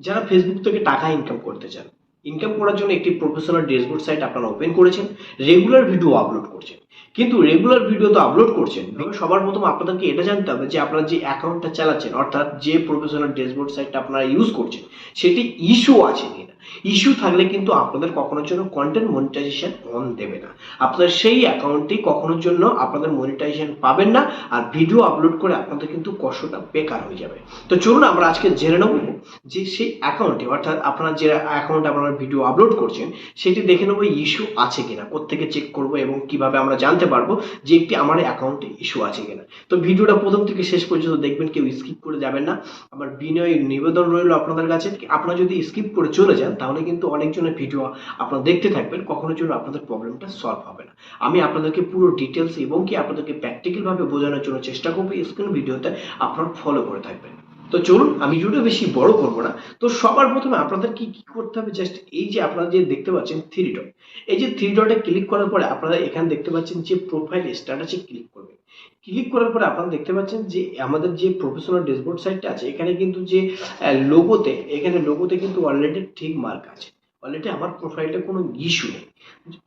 যারা ফেসবুক থেকে টাকা ইনকাম করতে চান ইনকাম করার জন্য একটি প্রফেশনাল ড্যাশবোর্ড সাইট আপনারা ওপেন করেছেন রেগুলার ভিডিও আপলোড করছেন। কিন্তু রেগুলার ভিডিও তো আপলোড করছেন সবার প্রথম আপনাদেরকে এটা জানতে হবে যে আপনারা যে অ্যাকাউন্টটা চালাচ্ছেন, অর্থাৎ যে প্রফেশনাল ড্যাশবোর্ড সাইটটা আপনারা ইউজ করছেন, সেটি ইস্যু আছে ইস্যু থাকলে কিন্তু আপনাদের কখনোর জন্য কন্টেন্ট মনিটাইজেশন অন দেবে না। আপনাদের সেই অ্যাকাউন্টটি কখনোর জন্য আপনাদের মনিটাইজেশন পাবেন না, আর ভিডিও আপলোড করে আপনাদের কিন্তু কষ্টটা বেকার হয়ে যাবে। তো চলুন আমরা আজকে জেনে নেব যে সেই অ্যাকাউন্টে অর্থাৎ আপনার যে অ্যাকাউন্টে আপনারা ভিডিও আপলোড করছেন, সেটি দেখে নেব ইস্যু আছে কিনা কোথেকে চেক করব এবং কীভাবে আমরা জানতে পারব যে একটি আমার অ্যাকাউন্টে ইস্যু আছে কিনা। তো ভিডিওটা প্রথম থেকে শেষ পর্যন্ত দেখবেন, কেউ স্কিপ করে যাবেন না। আমার বিনয় নিবেদন রইল আপনাদের কাছে। আপনারা যদি স্কিপ করে চলে যান তাহলে কিন্তু অনেকজনের ভিডিও আপনারা দেখতে থাকবেন, কখনো জন্য আপনাদের প্রবলেমটা সলভ হবে না। আমি আপনাদেরকে পুরো ডিটেলস এবং কি আপনাদেরকে প্র্যাকটিক্যাল ভাবে বোঝানোর জন্য চেষ্টা করব স্ক্রিন ভিডিওতে, আপনারা ফলো করে থাকবেন। তো চলুন, আমি ভিডিও বেশি বড় করব না। তো সবার প্রথমে আপনাদের কি কি করতে হবে? জাস্ট এই যে আপনারা যে দেখতে পাচ্ছেন থ্রি ডট এই যে থ্রি ডটে ক্লিক করার পরে আপনারা এখানে দেখতে পাচ্ছেন যে প্রোফাইল স্ট্যাটাসে ক্লিক ক্লিক করার পরে আপনারা দেখতে পাচ্ছেন যে আমাদের যে প্রফেশনাল ড্যাশবোর্ড সাইটটা আছে, এখানে কিন্তু যে লোগোতে এখানে লোগোতে কিন্তু অলরেডি ঠিক মার্ক আছে। অলরেডি আমার প্রোফাইলটা কোনো ইস্যু নেই।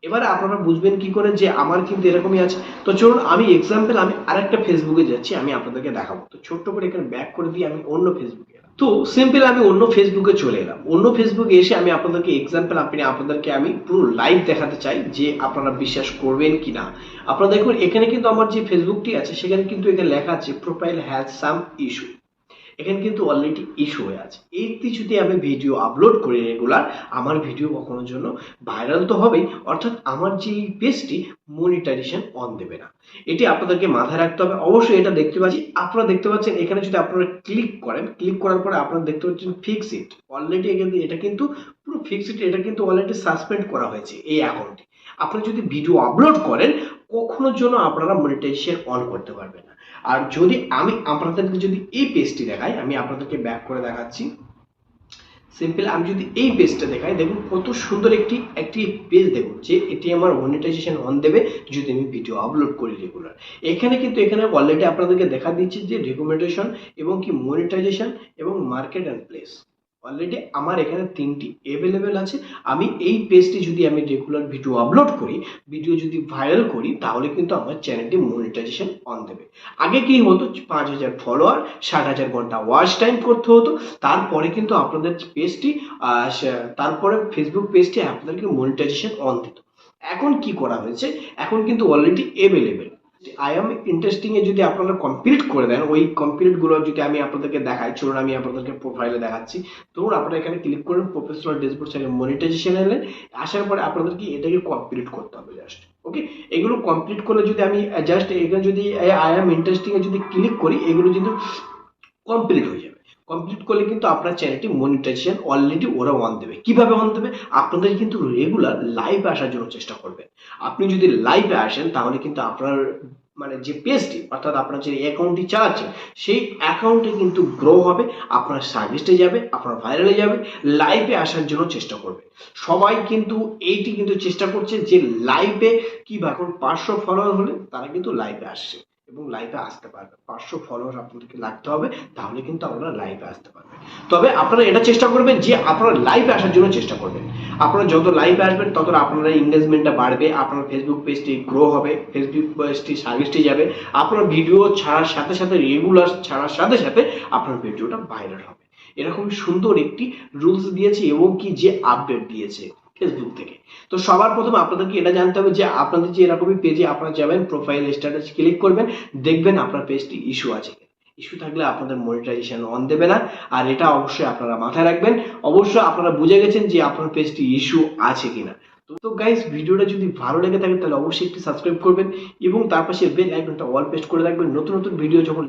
এবার আপনারা বুঝবেন কি করে যে আমার কিন্তু এরকমই আছে। তো চলুন, আমি এক্সাম্পল আমি আরেকটা ফেসবুকে যাচ্ছি, আমি আপনাদেরকে দেখাবো। তো ছোট্ট করে এখানে ব্যাক করে দিয়ে আমি অন্য ফেসবুকে তো সিম্পল আমি অন্য ফেসবুকে চলে এলাম। অন্য ফেসবুকে এসে আমি আপনাদেরকে এক্সাম্পল আপনি আপনাদেরকে আমি পুরো লাইভ দেখাতে চাই যে আপনারা বিশ্বাস করবেন কি না আপনারা দেখুন, এখানে কিন্তু আমার যে ফেসবুকটি আছে, সেখানে কিন্তু এখানে লেখা আছে প্রোফাইল হ্যাজ সাম ইস্যু এখানে কিন্তু অলরেডি ইস্যু হয়ে আছে। এই কিছুতে আমি ভিডিও আপলোড করি রেগুলার আমার ভিডিও কখনোর জন্য ভাইরাল তো হবেই। অর্থাৎ আমার যে পেজটি মনিটাইজেশন অন দেবে না। এটি আপনাদেরকে মাথায় রাখতে হবে। অবশ্যই এটা দেখতে পাচ্ছি। আপনারা দেখতে পাচ্ছেন, এখানে যদি আপনারা ক্লিক করেন ক্লিক করার পরে আপনারা দেখতে পাচ্ছেন ফিক্স ইট অলরেডি এটা কিন্তু পুরো ফিক্স ইট এটা কিন্তু অলরেডি সাসপেন্ড করা হয়েছে এই অ্যাকাউন্টে আপনি যদি ভিডিও আপলোড করেন কখনোর জন্য আপনারা মনিটাইজেশন অন করতে পারবেন না। আর যদি আমি আপনাদেরকে যদি এই পেজটি দেখাই, আমি আপনাদেরকে ব্যাক করে দেখাচ্ছি। সিম্পল আমি যদি এই পেজটা দেখাই, দেখুন কত সুন্দর একটি একটি পেজ দেখুন, যে এটি আমার মনিটাইজেশন অন দেবে যদি আমি ভিডিও আপলোড করি রেগুলার এখানে কিন্তু এখানে অলরেডি আপনাদেরকে দেখা দিচ্ছে যে রেকমেন্ডেশন এবং কি মনিটাইজেশন এবং মার্কেট অ্যান্ড প্লেস অলরেডি আমার এখানে তিনটি অ্যাভেলেবেল আছে। আমি এই পেজটি যদি আমি রেগুলার ভিডিও আপলোড করি ভিডিও যদি ভাইরাল করি, তাহলে কিন্তু আমার চ্যানেলটি মনিটাইজেশন অন দেবে। আগে কি হতো? পাঁচ হাজার ফলোয়ার ষাট হাজার ঘণ্টা ওয়াচ টাইম করতে হতো। তারপরে কিন্তু আপনাদের পেজটি তারপরে ফেসবুক পেজটি আপনাদেরকে মনিটাইজেশন অন দিত। এখন কি করা হয়েছে? এখন কিন্তু already available I am interesting এ যদি আপনারা কমপ্লিট করে দেন, ওই কমপ্লিটগুলো যদি আমি আপনাদেরকে দেখাই, চলুন আমি আপনাদেরকে প্রোফাইলে দেখাচ্ছি। ধরুন আপনারা এখানে ক্লিক করেন প্রফেশনাল ড্যাশবোর্ড সাইডে মনিটাইজেশন এলেন, আসার পরে আপনাদেরকে এটাকে কমপ্লিট করতে হবে জাস্ট ওকে এগুলো কমপ্লিট করে যদি আমি জাস্ট এখানে যদি আই এম ইন্টারেস্টিং এ যদি ক্লিক করি, এগুলো কিন্তু কমপ্লিট হয়ে যাবে। কমপ্লিট করলে কিন্তু আপনার চ্যানেলটি মনিটাইজেশন অলরেডি ওরা অন দেবে। কীভাবে অন দেবে? আপনাদের কিন্তু রেগুলার লাইভে আসার জন্য চেষ্টা করবেন আপনি যদি লাইভে আসেন, তাহলে কিন্তু আপনার মানে যে পেজটি অর্থাৎ আপনার যে অ্যাকাউন্টটি চালাচ্ছে সেই অ্যাকাউন্টে কিন্তু গ্রো হবে, আপনার সার্ভিসটা যাবে, আপনার ভাইরালে যাবে লাইভে আসার জন্য চেষ্টা করবে। সবাই কিন্তু এইটি কিন্তু চেষ্টা করছে যে লাইভে কি এখন পাঁচশো ফলোয়ার হলে তারা কিন্তু লাইভে আসছে। এবং লাইভে আসতে পারবে। পাঁচশো ফলোয়ার আপনাদেরকে লাগতে হবে, তাহলে কিন্তু আপনারা লাইভে আসতে পারবেন। তবে আপনারা এটা চেষ্টা করবেন যে আপনারা লাইভে আসার জন্য চেষ্টা করবেন। আপনারা যত লাইভে আসবেন, তত আপনার এঙ্গেজমেন্টটা বাড়বে, আপনার ফেসবুক পেজটি গ্রো হবে ফেসবুক পেজটি সার্ভিসটি যাবে। আপনার ভিডিও ছাড়ার সাথে সাথে রেগুলার ছাড়ার সাথে সাথে আপনার ভিডিওটা ভাইরাল হবে। এরকম সুন্দর একটি রুলস দিয়েছে এবং কি যে আপডেট দিয়েছে। ফেসবুক থেকে। তো সবার প্রথমে আপনাদেরকে এটা জানতে হবে যে আপনাদের যে এরকমই পেজে আপনারা যাবেন প্রোফাইল স্ট্যাটাস ক্লিক করবেন, দেখবেন আপনার পেজটি ইস্যু আছে ইস্যু থাকলে আপনাদের মনিটাইজেশন অন দেবে না, আর এটা অবশ্যই আপনারা মাথায় রাখবেন। অবশ্যই আপনারা বুঝে গেছেন যে আপনার পেজটি ইস্যু আছে কিনা। তো গাইস ভিডিওটা যদি ভালো লেগে থাকে তাহলে অবশ্যই একটি সাবস্ক্রাইব করবেন এবং তার পাশে বেল আইকনটা অল পেস্ট করে রাখবেন। নতুন নতুন ভিডিও যখন